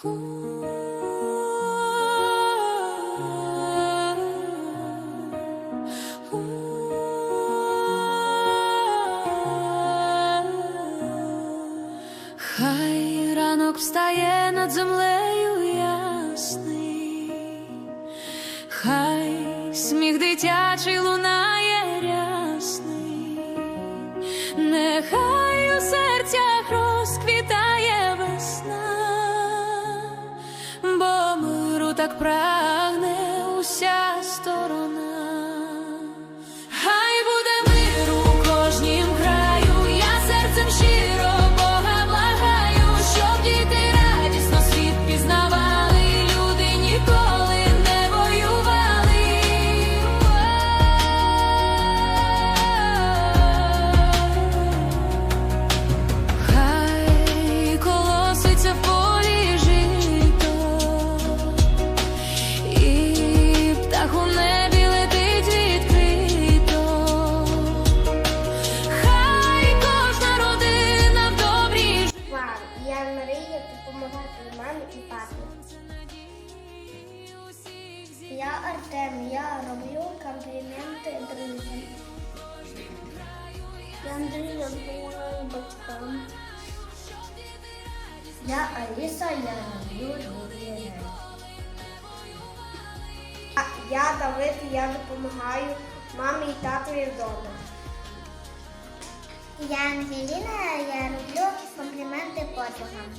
Хай ранок встає над землею ясний, хай сміх дитячий лунає рясний, нехай у серцях так прагне уся сторона. Я мрію допомагати мамі і папі. Я Артем, я роблю компліменти друзям. Я Андрій, я допомагаю батькам. Я Аліса, я роблю добрі Я Давид, я допомагаю мамі і татові вдома. Я Ангеліна, я роблю компліменти подругам.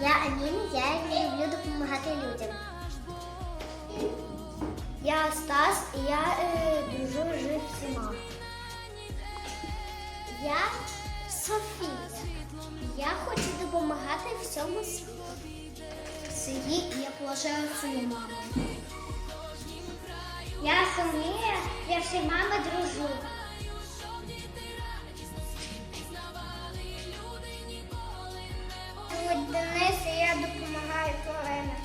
Я Аліна, я люблю допомагати людям. Я Стас і я е, дружу з всіма. Я Софія. Я хочу допомагати всьому світу. Сиї, я поважаю свою маму. Я Софія, всі мами дружу. Денис, і я допомагаю Олена.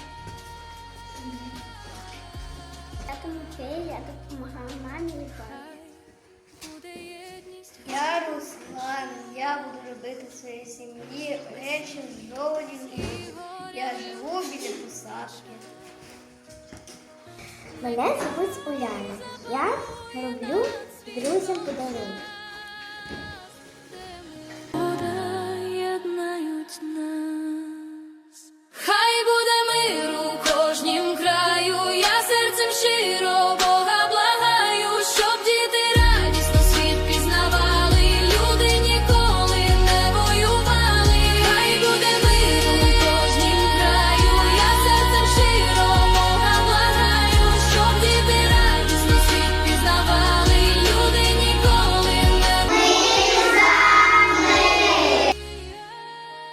Я Тимофій, я допомагаю мамі і папі. Я Руслан, я буду робити в своїй сім'ї речі з жовтів. Я живу біля посадки. Мене звуть Уляна. Я роблю друзям подарунки. Хай буде миру в кожнім краю, я серцем щиро.